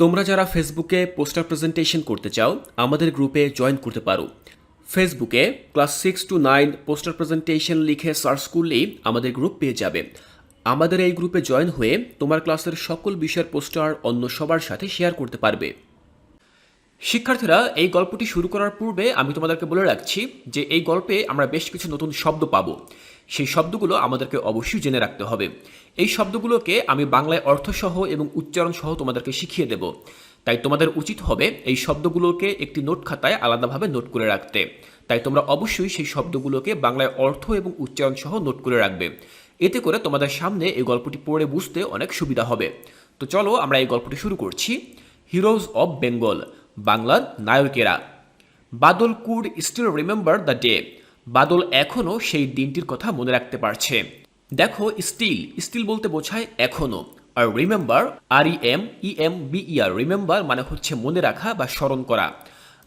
তোমরা যারা ফেসবুকে পোস্টার প্রেজেন্টেশন করতে চাও, আমাদের গ্রুপে জয়েন করতে পারো। ফেসবুকে class six to nine poster presentation লিখে সার্চ করলেই আমাদের গ্রুপ পেয়ে যাবে। আমাদের এই গ্রুপে জয়েন হয়ে তোমার ক্লাসের সকল বিষয়ের পোস্টার অন্য সবার সাথে শেয়ার করতে পারবে। শিক্ষার্থীরা, এই গল্পটি শুরু করার পূর্বে আমি তোমাদেরকে বলে রাখছি যে এই গল্পে আমরা বেশ কিছু নতুন শব্দ পাবো। সেই শব্দগুলো আমাদেরকে অবশ্যই জেনে রাখতে হবে। এই শব্দগুলোকে আমি বাংলায় অর্থসহ এবং উচ্চারণ সহ তোমাদেরকে শিখিয়ে দেব। তাই তোমাদের উচিত হবে এই শব্দগুলোকে একটি নোট খাতায় আলাদাভাবে নোট করে রাখতে। তাই তোমরা অবশ্যই সেই শব্দগুলোকে বাংলায় অর্থ এবং উচ্চারণ সহ নোট করে রাখবে। এতে করে তোমাদের সামনে এই গল্পটি পড়ে বুঝতে অনেক সুবিধা হবে। তো চলো আমরা এই গল্পটি শুরু করছি। হিরোজ অব বেঙ্গল বাংলার নায়কেরা। Badal could still remember the day Badal এখনও সেই দিনটির কথা মনে রাখতে পারছে। দেখো স্টিল স্টিল বলতে বোঝায় এখনও আর remember R E M E M B E R remember মানে হচ্ছে মনে রাখা বা স্মরণ করা।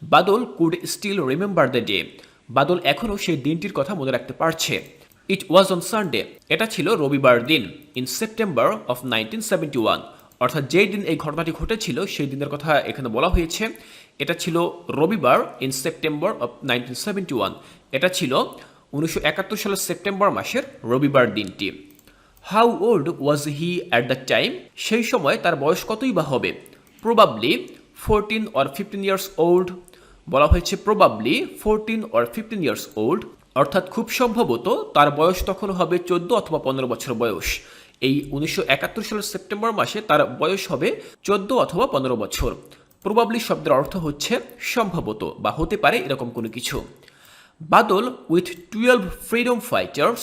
Badal could still remember the day Badal এখনও সেই দিনটির কথা মনে রাখতে পারছে। ইট ওয়াজ অন সানডে এটা ছিল রবিবার দিন in September of nineteen seventy one অর্থাৎ যেই দিন এই ঘটনাটি ঘটেছিল, সেই দিনের কথা এখানে বলা হয়েছে। এটা ছিল রবিবার in September of nineteen seventy one এটা ছিল উনিশশো একাত্তর সালের সেপ্টেম্বর মাসের রবিবার দিনটি। How old was he at the time সেই সময় তার বয়স কতই বা হবে? Probably fourteen or fifteen years old বলা হয়েছে probably fourteen or fifteen years old অর্থাৎ খুব সম্ভবত তার বয়স তখন হবে চোদ্দ অথবা পনেরো বছর বয়স। এই উনিশশো একাত্তর সালের সেপ্টেম্বর মাসে তার বয়স হবে চোদ্দ অথবা পনেরো বছর। প্রবাবলি শব্দের অর্থ হচ্ছে সম্ভবত বা হতে পারে এরকম কোনো কিছু। Badal with twelve freedom fighters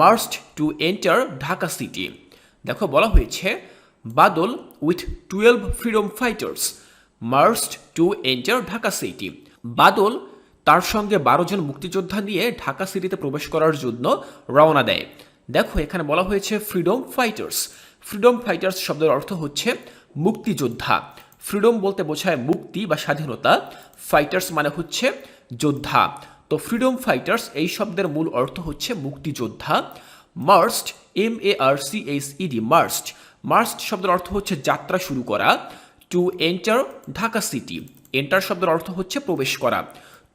marched to enter Dhaka city দেখো, বলা হয়েছে, Badal with twelve freedom fighters marched to enter Dhaka city Badal তার সঙ্গে বারো জন মুক্তিযোদ্ধা নিয়ে ঢাকা সিটিতে প্রবেশ করার জন্য রওনা দেয়। দেখো, এখানে বলা হয়েছে ফ্রিডম ফাইটার্স ফ্রিডম ফাইটার্স শব্দের অর্থ হচ্ছে মুক্তিযোদ্ধা। ফ্রিডম বলতে বোঝায় মুক্তি বা স্বাধীনতা। ফাইটার্স মানে হচ্ছে যোদ্ধা। তো ফ্রিডম ফাইটার্স এই শব্দের মূল অর্থ হচ্ছে মুক্তিযোদ্ধা। Marched M A R C H E D marched marched শব্দের অর্থ হচ্ছে যাত্রা শুরু করা। To enter Dhaka city enter শব্দের অর্থ হচ্ছে প্রবেশ করা।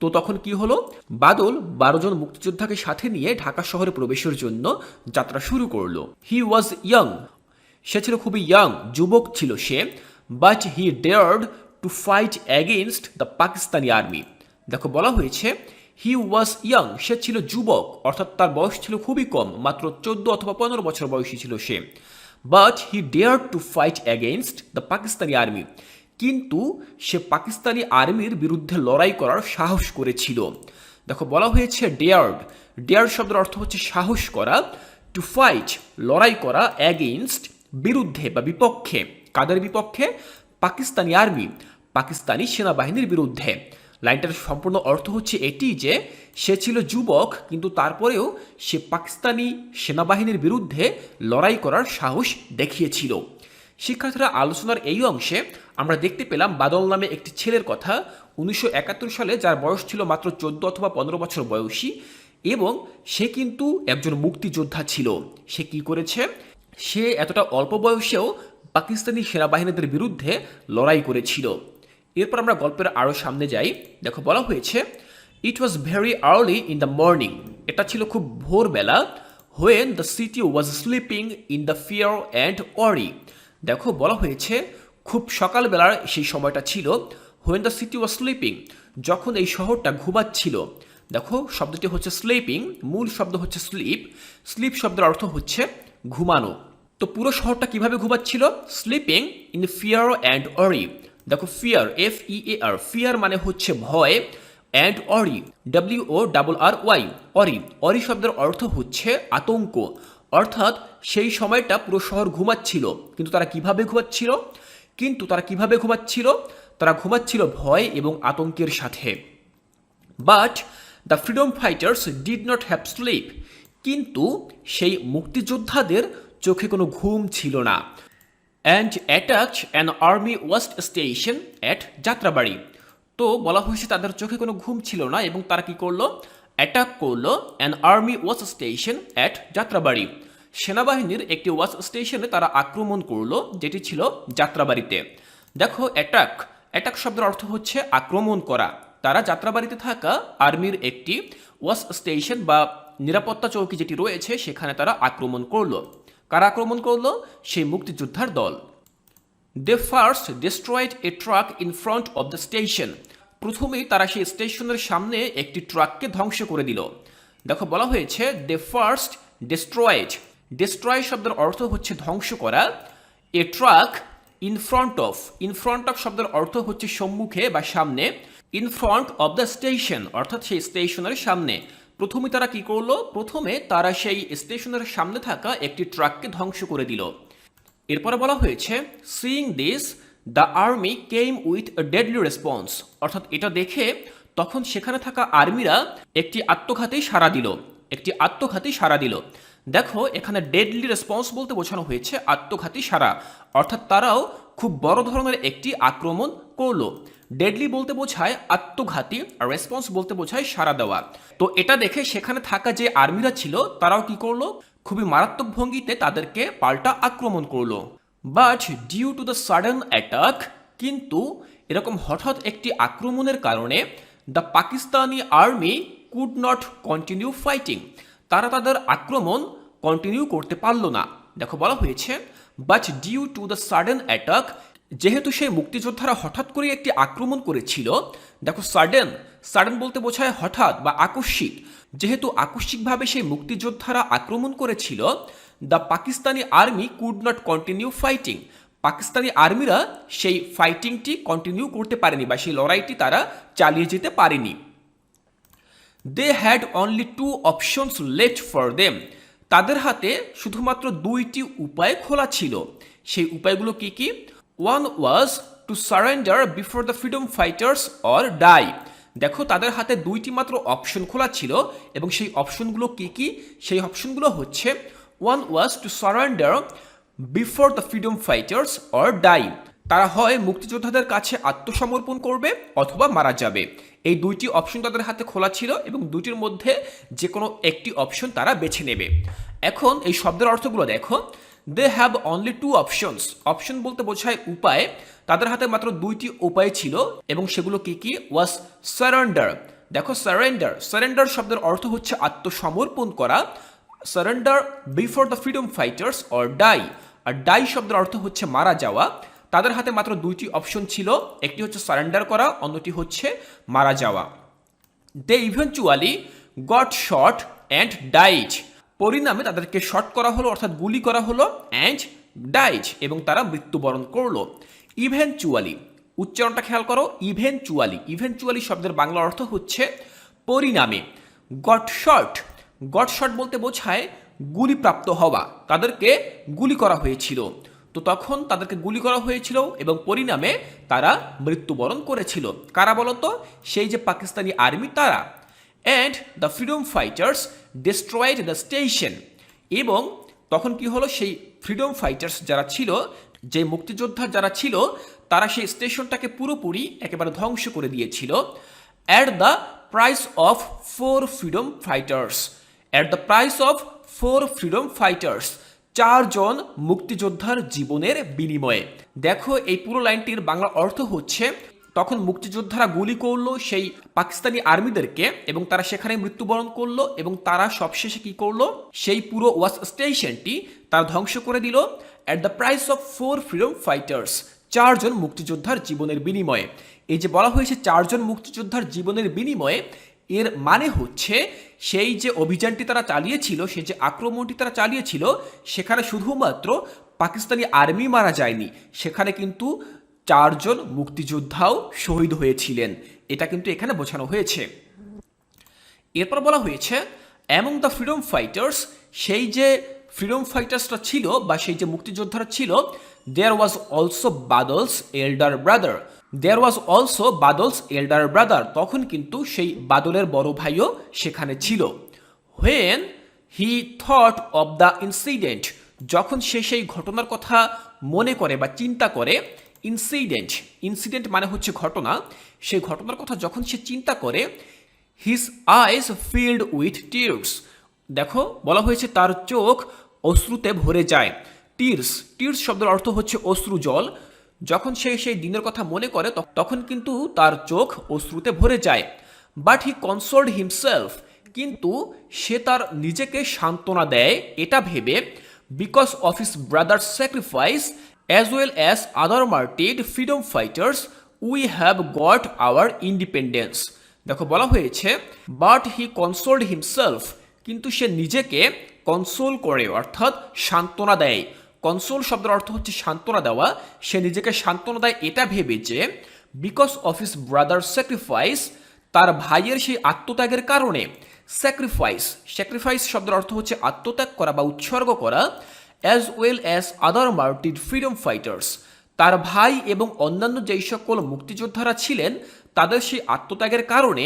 তো তখন কি হলো? বাদল বারো জন মুক্তিযোদ্ধাকে সাথে নিয়ে ঢাকা শহরে প্রবেশের জন্য যাত্রা শুরু করল। হি ওয়াজ ইয়াং সে ছিল খুবই ইয়াং যুবক ছিল সে। But he dared to fight against the Pakistani army দেখো বলা হয়েছে হি ওয়াজ ইয়াং সে ছিল যুবক, অর্থাৎ তার বয়স ছিল খুবই কম, মাত্র চোদ্দ অথবা পনেরো বছর বয়সী ছিল সে। But he dare to fight against the Pakistani army কিন্তু সে পাকিস্তানি আর্মির বিরুদ্ধে লড়াই করার সাহস করেছিল। দেখো, বলা হয়েছে ডেয়ার্ড ডেয়ার্ড শব্দের অর্থ হচ্ছে সাহস করা টু ফাইট লড়াই করা অ্যাগেনস্ট বিরুদ্ধে বা বিপক্ষে। কাদের বিপক্ষে? পাকিস্তানি আর্মি পাকিস্তানি সেনাবাহিনীর বিরুদ্ধে। লাইনটার সম্পূর্ণ অর্থ হচ্ছে এটি যে, সে ছিল যুবক, কিন্তু তারপরেও সে পাকিস্তানি সেনাবাহিনীর বিরুদ্ধে লড়াই করার সাহস দেখিয়েছিল। শিক্ষার্থীরা, আলোচনার এই অংশে আমরা দেখতে পেলাম বাদল নামে একটি ছেলের কথা, উনিশশো একাত্তর সালে, যার বয়স ছিল মাত্র চোদ্দ অথবা পনেরো বছর বয়সী, এবং সে কিন্তু একজন মুক্তিযোদ্ধা ছিল। সে কি করেছে? সে এতটা অল্প বয়সেও পাকিস্তানি সেনাবাহিনীদের বিরুদ্ধে লড়াই করেছিল। এরপর আমরা গল্পের আরও সামনে যাই। দেখো, বলা হয়েছে it was very early in the morning এটা ছিল খুব ভোরবেলা when the city was sleeping in the fear and worry দেখো, বলা হয়েছে, খুব সকালবেলার সেই সময়টা ছিল when the city was sleeping যখন এই শহরটা ঘুমাচ্ছিল। দেখো, শব্দটি হচ্ছে স্লিপিং মূল শব্দ হচ্ছে স্লিপ স্লিপ শব্দের অর্থ হচ্ছে ঘুমানো। তো পুরো শহরটা কীভাবে ঘুমাচ্ছিল? Sleeping in fear and worry দেখো fear F E A R fear মানে হচ্ছে ভয় and worry W O double R Y worry worry শব্দের অর্থ হচ্ছে আতঙ্ক। অর্থাৎ সেই সময়টা পুরো শহর ঘুমাচ্ছিল। কিন্তু তারা কীভাবে ঘুমাচ্ছিল? কিন্তু তারা কীভাবে ঘুমাচ্ছিল? তারা ঘুমাচ্ছিল ভয় এবং আতঙ্কের সাথে। But the freedom fighters did not have sleep কিন্তু সেই মুক্তিযোদ্ধাদের চোখে কোনো ঘুম ছিল না। And attack an army west station at Jatrabari তো বলা হয়েছে তাদের চোখে কোনো ঘুম ছিল না এবং তারা কি করল? অ্যাটাক করল an army watch station at Jatrabari সেনাবাহিনীর একটি ওয়াচ স্টেশনে তারা আক্রমণ করল, যেটি ছিল যাত্রাবাড়িতে দেখো অ্যাটাক অ্যাটাক শব্দের অর্থ হচ্ছে আক্রমণ করা। তারা যাত্রাবাড়িতে থাকা আর্মির একটি ওয়াশ স্টেশন বা নিরাপত্তা চৌকি যেটি রয়েছে, সেখানে তারা আক্রমণ করল। কারা আক্রমণ করল? সেই মুক্তিযোদ্ধার দল। They first destroyed a truck in front of the station প্রথমেই তারা সেই স্টেশনের সামনে একটি ট্রাককে ধ্বংস করে দিল। দেখো, বলা হয়েছে দে ফার্স্ট ডিস্ট্রয়েড ডিস্ট্রয় শব্দের অর্থ হচ্ছে ধ্বংস করা। A truck in front of in front of শব্দের অর্থ হচ্ছে সম্মুখে বা সামনে। In front of the station অর্থাৎ সেই স্টেশনের সামনে। প্রথমে তারা কি করল? প্রথমে তারা সেই স্টেশনের সামনে থাকা একটি ট্রাককে ধ্বংস করে দিল। এরপরে বলা হয়েছে seeing this the army came with deadly response অর্থাৎ এটা দেখে তখন সেখানে থাকা আর্মিরা একটি আত্মঘাতী সাড়া দিল। একটি আত্মঘাতী সাড়া দিল। দেখো, এখানে ডেডলি রেসপন্স বলতে বোঝানো হয়েছে আত্মঘাতী সাড়া। অর্থাৎ তারাও খুব বড় ধরনের একটি আক্রমণ করল। ডেডলি বলতে বোঝায় আত্মঘাতী, আর রেসপন্স বলতে বোঝায় সাড়া দেওয়া। তো এটা দেখে সেখানে থাকা যে আর্মিরা ছিল, তারাও কি করল? খুবই মারাত্মক ভঙ্গিতে তাদেরকে পাল্টা আক্রমণ করল। But due to the sudden attack কিন্তু এরকম হঠাৎ একটি আক্রমণের কারণে the Pakistani army could not continue fighting তারা তাদের আক্রমণ কন্টিনিউ করতে পারল না। দেখো বলা হয়েছে but due to the sudden attack যেহেতু সেই মুক্তিযোদ্ধারা হঠাৎ করে একটি আক্রমণ করেছিল, দেখো সাডেন সাডেন বলতে বোঝায় হঠাৎ বা আকস্মিক। যেহেতু আকস্মিকভাবে সেই মুক্তিযোদ্ধারা আক্রমণ করেছিল the Pakistani army could not continue fighting Pakistani আর্মিরা সেই ফাইটিংটি কন্টিনিউ করতে পারেনি বা সেই লড়াইটি তারা চালিয়ে যেতে পারেনি। They had only two options left for them তাদের হাতে শুধুমাত্র দুইটি উপায় খোলা ছিল। সেই উপায়গুলো কি কি? One was to surrender before the freedom fighters or die দেখো, তাদের হাতে দুইটি মাত্র অপশন খোলা ছিল, এবং সেই অপশনগুলো কি কি? সেই অপশনগুলো হচ্ছে one was to surrender before the freedom fighters or die তারা হয় মুক্তিযোদ্ধাদের কাছে আত্মসমর্পণ করবে অথবা মারা যাবে। এই দুইটি অপশন তাদের হাতে খোলা ছিল, এবং দুইটির মধ্যে যে কোনো একটি অপশন তারা বেছে নেবে। এখন এই শব্দের অর্থগুলো দেখো। They have only two options option বলতে বোঝায় উপায়। তাদের হাতে মাত্র দুইটি উপায় ছিল এবং সেগুলো কি কি? ওয়াজ সারেন্ডার দেখো সারেন্ডার সারেন্ডার শব্দের অর্থ হচ্ছে আত্মসমর্পণ করা। Surrender before the freedom fighters or die R die শব্দের অর্থ হচ্ছে মারা যাওয়া। তাদের হাতে মাত্র দুইটি অপশন ছিল। একটি হচ্ছে সারেন্ডার করা, অন্যটি হচ্ছে মারা যাওয়া। They eventually got shot and dies পরিণামে তাদেরকে শট করা হলো, অর্থাৎ গুলি করা হলো অ্যান্ড ডাইজ এবং তারা মৃত্যুবরণ করল। ইভেনচুয়ালি উচ্চারণটা খেয়াল করো ইভেনচুয়ালি ইভেনচুয়ালি শব্দের বাংলা অর্থ হচ্ছে পরিণামে। গট শট গট শট বলতে বোঝায় গুলিপ্রাপ্ত হওয়া, তাদেরকে গুলি করা হয়েছিল। তো তখন তাদেরকে গুলি করা হয়েছিল এবং পরিণামে তারা মৃত্যুবরণ করেছিল। কারা বলতো? সেই যে পাকিস্তানি আর্মি তারা। And the freedom fighters destroyed the station এবং তখন কি হলো? সেই ফ্রিডম ফাইটার্স যারা ছিল, যে মুক্তিযোদ্ধা যারা ছিল, তারা সেই স্টেশনটাকে পুরোপুরি একেবারে ধ্বংস করে দিয়েছিল। At the price of four freedom fighters at the price of four freedom fighters চারজন মুক্তিযোদ্ধার জীবনের বিনিময়ে। দেখো, এই পুরো লাইনটির বাংলা অর্থ হচ্ছে তখন মুক্তিযোদ্ধারা গুলি করল সেই পাকিস্তানি আর্মিদেরকে এবং তারা সেখানে মৃত্যুবরণ করল এবং তারা সবশেষে কি করল? সেই পুরো ওয়াশ স্টেশনটি তারা ধ্বংস করে দিল at the price of four freedom fighters চারজন মুক্তিযোদ্ধার জীবনের বিনিময়ে। এই যে বলা হয়েছে চারজন মুক্তিযোদ্ধার জীবনের বিনিময়ে, এর মানে হচ্ছে সেই যে অভিযানটি তারা চালিয়েছিল, সেই যে আক্রমণটি তারা চালিয়েছিল, সেখানে শুধুমাত্র পাকিস্তানি আর্মি মারা যায়নি। সেখানে কিন্তু চারজন মুক্তিযোদ্ধাও শহীদ হয়েছিলেন। এটা কিন্তু এখানে বোঝানো হয়েছে। এরপর বলা হয়েছে অ্যামং দ্য ফ্রিডম ফাইটার্স সেই যে ফ্রিডম ফাইটার্সরা ছিল বা সেই যে মুক্তিযোদ্ধারা ছিল there was also Badal's elder brother there was also Badal's elder brother তখন কিন্তু সেই বাদলের বড় ভাইও সেখানে ছিল। When he thought of the incident যখন সে সেই ঘটনার কথা মনে করে বা চিন্তা করে ইনসিডেন্ট ইনসিডেন্ট মানে হচ্ছে ঘটনা। সেই ঘটনার কথা যখন সে চিন্তা করে his eyes filled with tears দেখো, বলা হয়েছে তার চোখ অশ্রুতে ভরে যায়। টির্স টির্স শব্দের অর্থ হচ্ছে অশ্রু জল। যখন সে সেই দিনের কথা মনে করে তখন কিন্তু তার চোখ অশ্রুতে ভরে যায়। বাট হি কনসোল্ড হিমসেলফ কিন্তু সে তার নিজেকে সান্ত্বনা দেয়। এটা ভেবে because of his brother sacrifice as well as other martyred freedom fighters we have got our independence দেখো, বলা হয়েছে বাট হি কনসোল্ড হিমসেলফ কিন্তু সে নিজেকে কনসোল করে, অর্থাৎ সান্ত্বনা দেয়। কনসোল শব্দের অর্থ হচ্ছে সান্ত্বনা দেওয়া। সে নিজেকে সান্ত্বনা দেয় এটা ভেবে যে because of his brother sacrifice তার ভাইয়ের সেই আত্মত্যাগের কারণে স্যাক্রিফাইস স্যাক্রিফাইস শব্দের অর্থ হচ্ছে আত্মত্যাগ করা বা উৎসর্গ করা। As well as other martyred freedom fighters তার ভাই এবং অন্যান্য যেই সকল মুক্তিযোদ্ধারা ছিলেন, তাদের সেই আত্মত্যাগের কারণে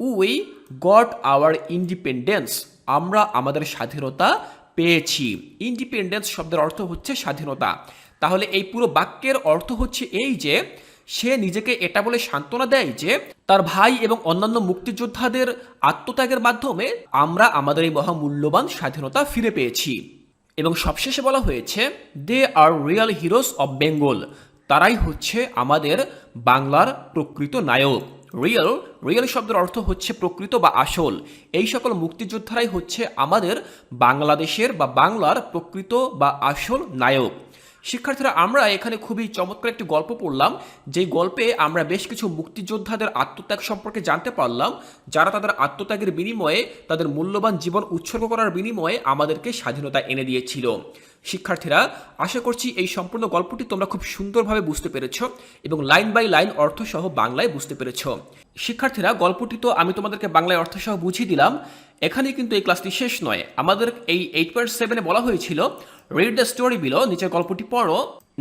উই গট আওয়ার ইন্ডিপেন্ডেন্স। আমরা আমাদের স্বাধীনতা পেয়েছি। ইন্ডিপেন্ডেন্স শব্দের অর্থ হচ্ছে স্বাধীনতা। তাহলে এই পুরো বাক্যের অর্থ হচ্ছে এই যে, সে নিজেকে এটা বলে সান্ত্বনা দেয় যে, তার ভাই এবং অন্যান্য মুক্তিযোদ্ধাদের আত্মত্যাগের মাধ্যমে আমরা আমাদের এই মহামূল্যবান স্বাধীনতা ফিরে পেয়েছি। এবং সবশেষে বলা হয়েছে they are real heroes of Bengal তারাই হচ্ছে আমাদের বাংলার প্রকৃত নায়ক। রিয়েল রিয়েল শব্দের অর্থ হচ্ছে প্রকৃত বা আসল। এই সকল মুক্তিযোদ্ধারাই হচ্ছে আমাদের বাংলাদেশের বা বাংলার প্রকৃত বা আসল নায়ক। শিক্ষার্থীরা, আমরা এখানে খুবই চমৎকার একটি গল্প পড়লাম। যেই গল্পে আমরা বেশ কিছু মুক্তিযোদ্ধাদের আত্মত্যাগ সম্পর্কে জানতে পারলাম। যারা তাদের আত্মত্যাগের বিনিময়ে, তাদের মূল্যবান জীবন উৎসর্গ করার বিনিময়ে আমাদেরকে স্বাধীনতা এনে দিয়েছিল। শিক্ষার্থীরা, আশা করছি এই সম্পূর্ণ গল্পটি তোমরা খুব সুন্দরভাবে বুঝতে পেরেছ এবং লাইন বাই লাইন অর্থসহ বাংলায় বুঝতে পেরেছ। শিক্ষার্থীরা, গল্পটি তো আমি তোমাদেরকে বাংলায় অর্থসহ বুঝিয়ে দিলাম। এখানে কিন্তু এই ক্লাসটি শেষ নয়। আমাদের এই এইট পয়েন্ট সেভেনে বলা হয়েছিল রিড দ্য স্টোরি বিলো নিচের গল্পটি পড়ো।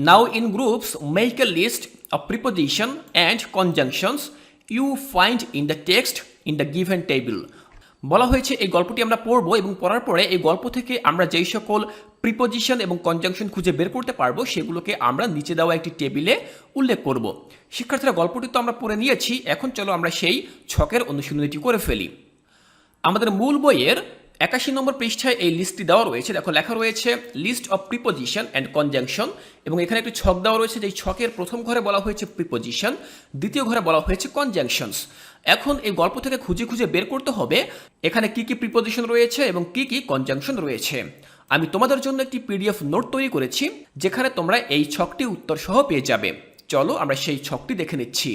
Now in groups make a list of preposition and conjunctions you find in the text in the given table বলা হয়েছে, এই গল্পটি আমরা পড়ব এবং পড়ার পরে এই গল্প থেকে আমরা যেই সকল প্রিপোজিশন এবং কনজাংশন খুঁজে বের করতে পারব, সেগুলোকে আমরা নিচে দেওয়া একটি টেবিলে উল্লেখ করব। শিক্ষার্থীরা, গল্পটি তো আমরা পড়ে নিয়েছি, এখন চলো আমরা সেই ছকের অনুশীলনীটি করে ফেলি। আমাদের মূল বইয়ের একাশি নম্বর পৃষ্ঠায় এই লিস্টটি দেওয়া রয়েছে। দেখো, লেখা রয়েছে list of preposition and conjunction এবং এখানে একটি ছক দেওয়া রয়েছে, যেই ছকের প্রথম ঘরে বলা হয়েছে প্রিপোজিশন দ্বিতীয় ঘরে বলা হয়েছে কনজাংশনস এখন এই গল্প থেকে খুঁজে খুঁজে বের করতে হবে, এখানে কি কি প্রিপোজিশন রয়েছে এবং কি কি কনজাংশন রয়েছে। আমি তোমাদের জন্য একটি পিডিএফ নোট তৈরি করেছি, যেখানে তোমরা এই ছকটি উত্তর সহ পেয়ে যাবে। চলো আমরা সেই ছকটি দেখে নিচ্ছি।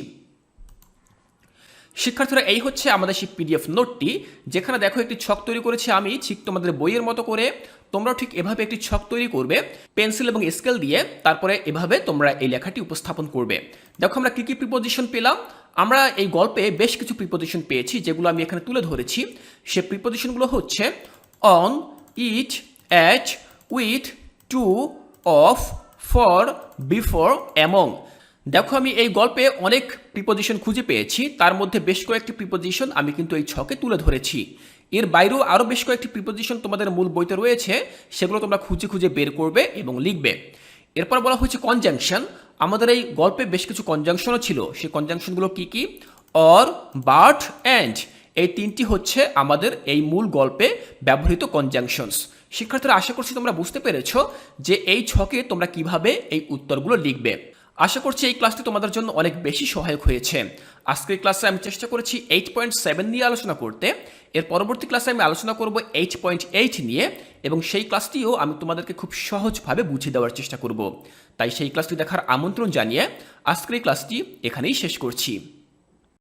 শিক্ষার্থীরা, এই হচ্ছে আমাদের সেই পিডিএফ নোটটি, যেখানে দেখো একটি ছক তৈরি করেছি আমি, ঠিক তোমাদের বইয়ের মতো করে। তোমরাও ঠিক এভাবে একটি ছক তৈরি করবে, পেন্সিল এবং স্কেল দিয়ে, তারপরে এভাবে তোমরা এই লেখাটি উপস্থাপন করবে। দেখো আমরা কী কী প্রিপোজিশন পেলাম? আমরা এই গল্পে বেশ কিছু প্রিপোজিশন পেয়েছি, যেগুলো আমি এখানে তুলে ধরেছি। সে প্রিপোজিশনগুলো হচ্ছে on it at with to of for before among দেখো, আমি এই গল্পে অনেক প্রিপোজিশন খুঁজে পেয়েছি। তার মধ্যে বেশ কয়েকটি প্রিপোজিশন আমি কিন্তু এই ছকে তুলে ধরেছি। এর বাইরেও আরও বেশ কয়েকটি প্রিপোজিশন তোমাদের মূল বইতে রয়েছে, সেগুলো তোমরা খুঁজে খুঁজে বের করবে এবং লিখবে। এরপর বলা হয়েছে কনজাংশন আমাদের এই গল্পে বেশ কিছু কনজাংশনও ছিল। সেই কনজাংশনগুলো কি কি? অর বাট অ্যান্ড এই তিনটি হচ্ছে আমাদের এই মূল গল্পে ব্যবহৃত কনজাংশনস শিক্ষার্থীরা, আশা করছি তোমরা বুঝতে পেরেছ যে এই ছকে তোমরা কীভাবে এই উত্তরগুলো লিখবে। আশা করছি এই ক্লাসটি তোমাদের জন্য অনেক বেশি সহায়ক হয়েছে। আজকের ক্লাসে আমি চেষ্টা করেছি এইট পয়েন্ট সেভেন নিয়ে আলোচনা করতে। এর পরবর্তী ক্লাসে আমি আলোচনা করব এইট পয়েন্ট এইট নিয়ে এবং সেই ক্লাসটিও আমি তোমাদেরকে খুব সহজভাবে বুঝিয়ে দেওয়ার চেষ্টা করব। তাই সেই ক্লাসটি দেখার আমন্ত্রণ জানিয়ে আজকের এই ক্লাসটি এখানেই শেষ করছি।